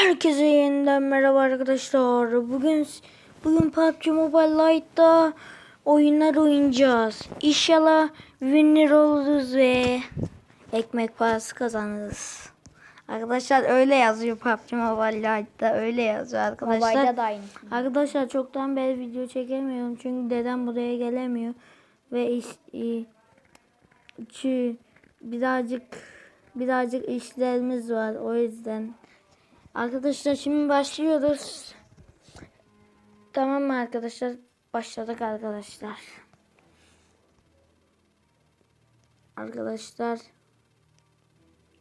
Herkese yeniden merhaba arkadaşlar. Bugün bugün PUBG Mobile Lite'da oyunlar oynayacağız. İnşallah winner oluruz ve ekmek parası kazanırız. Arkadaşlar öyle yazıyor PUBG Mobile Lite'da öyle yazıyor arkadaşlar. Mobile'da da aynı. Arkadaşlar çoktan beri video çekemiyorum çünkü dedem buraya gelemiyor ve iş, çü- birazcık birazcık işlerimiz var o yüzden. Arkadaşlar şimdi başlıyoruz. Tamam mı arkadaşlar? Başladık arkadaşlar. Arkadaşlar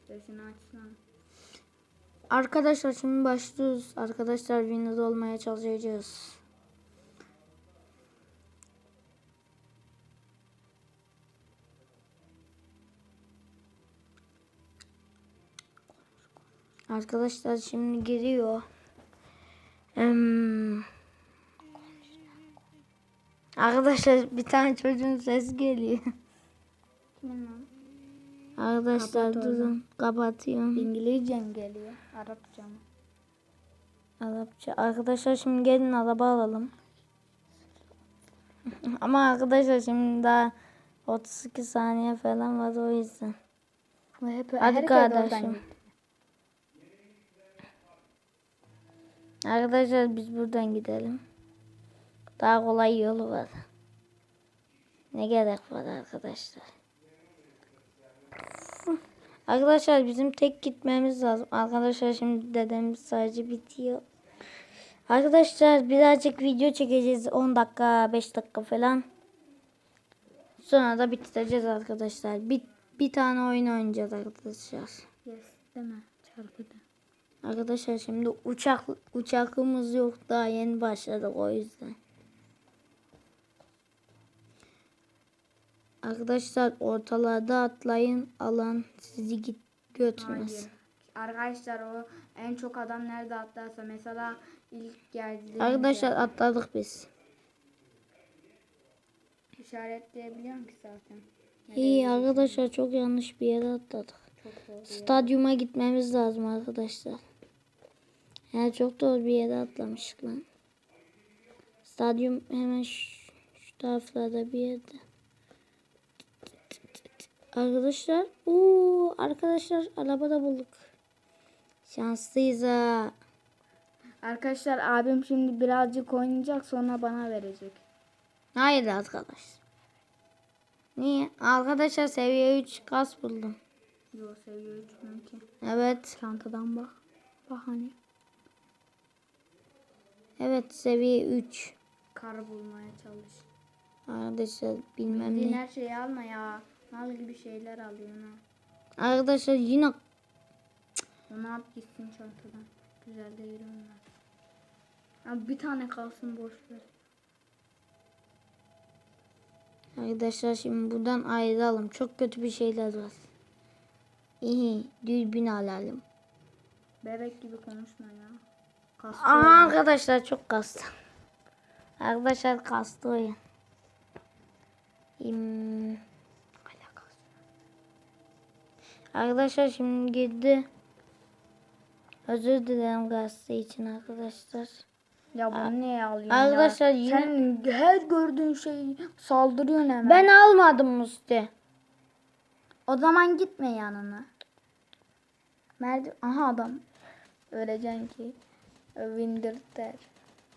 Sesini açsana. Arkadaşlar şimdi başlıyoruz. Arkadaşlar winner olmaya çalışacağız. Arkadaşlar şimdi giriyor. Em, Arkadaşlar bir tane çocuğun sesi geliyor. Arkadaşlar Kapat durun kapatıyorum. İngilizce mi geliyor? Arapça mı? Arapça. Arkadaşlar şimdi gelin araba alalım. Ama arkadaşlar şimdi daha 32 saniye falan var o yüzden. Hep Hadi kardeşim. oradan gidiyor. Arkadaşlar biz buradan gidelim. Daha kolay yolu var. Ne gerek var arkadaşlar. Arkadaşlar bizim tek gitmemiz lazım. Arkadaşlar şimdi dedemiz sadece bitiyor. Arkadaşlar birazcık video çekeceğiz. 10 dakika 5 dakika falan. Sonra da bitireceğiz arkadaşlar. Bir, bir tane oyun oynayacağız arkadaşlar. Yes deme. Çarpıdı. Arkadaşlar şimdi uçak uçakımız yok daha yeni başladık o yüzden. Arkadaşlar ortalarda atlayın alan sizi git götürmesin. Hayır. Arkadaşlar o en çok adam nerede atlarsa mesela ilk geldiğinde Arkadaşlar atladık biz. işaretleyebiliyorum ki zaten. İyi arkadaşlar çok yanlış bir yere atladık. Stadyuma gitmemiz lazım arkadaşlar. Ya çok doğru bir yere atlamıştık lan. Stadyum hemen şu, şu taraflarda bir yerde. Arkadaşlar, ooo arkadaşlar arabada bulduk. Şanslıyız ha. Arkadaşlar abim şimdi birazcık oynayacak sonra bana verecek. Hayır arkadaş. Niye? Arkadaşlar seviye 3 kas buldum. Yo seviye 3 ki. Evet. Çantadan bak. Bak hani. Evet seviye 3. Kar bulmaya çalış. Arkadaşlar bilmem Bildiğin ne. her şeyi alma ya. Mal gibi şeyler alıyorsun ha. Arkadaşlar yine Onu at gitsin çantadan. Güzel değil onlar. Ya bir tane kalsın boş ver. Arkadaşlar şimdi buradan ayrılalım. Çok kötü bir şeyler var. İyi, dürbün alalım. Bebek gibi konuşma ya. Kastı Aha oyun. arkadaşlar çok kastı. Arkadaşlar kastı oyun. Hmm. Arkadaşlar şimdi girdi. Özür dilerim kastı için arkadaşlar. Ya bunu niye alıyorsun Arkadaşlar ya? yine- Sen her gördüğün şeyi saldırıyorsun hemen. Ben almadım Musti. O zaman gitme yanına. Merdi Aha adam. Öleceksin ki. Winter der.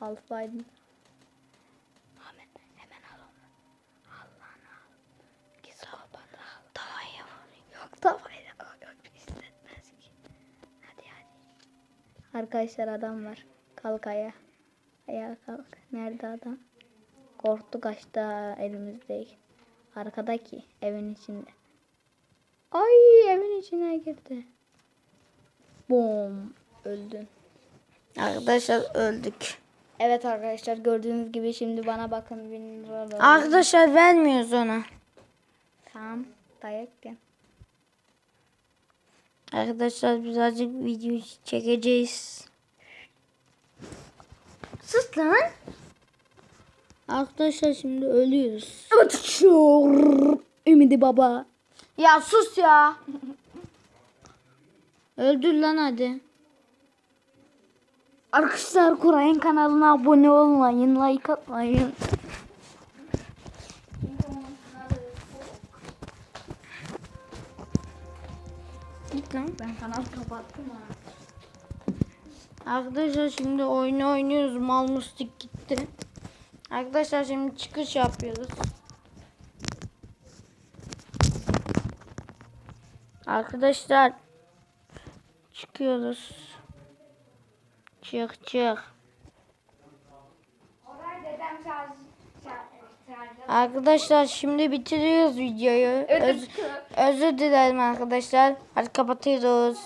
Alfaydın. Ahmet hemen al onu. Allah'ını al. Git sohbet al. Tavaya vur. Yok tavaya koy. Yok pisletmez ki. Hadi hadi. Arkadaşlar adam var. Kalk ayağa. Ayağa kalk. Nerede adam? Korktu kaçtı ha, elimizde. Arkadaki evin içinde. Ay evin içine girdi. Bom. Öldün. Arkadaşlar öldük. Evet arkadaşlar gördüğünüz gibi şimdi bana bakın bin lira. Arkadaşlar vermiyoruz ona. Tamam. Dayak gel. Arkadaşlar birazcık video çekeceğiz. Sus lan. Arkadaşlar şimdi ölüyoruz. Ümidi baba. Ya sus ya. Öldür lan hadi. Arkadaşlar Kuray'ın kanalına abone olmayın, like atmayın. Git. Ben kanal kapattım ha. Arkadaşlar şimdi oyunu oynuyoruz. Mal mustik gitti. Arkadaşlar şimdi çıkış yapıyoruz. Arkadaşlar çıkıyoruz. Çık çık. Arkadaşlar şimdi bitiriyoruz videoyu. Öz- özür dilerim arkadaşlar. Hadi kapatıyoruz.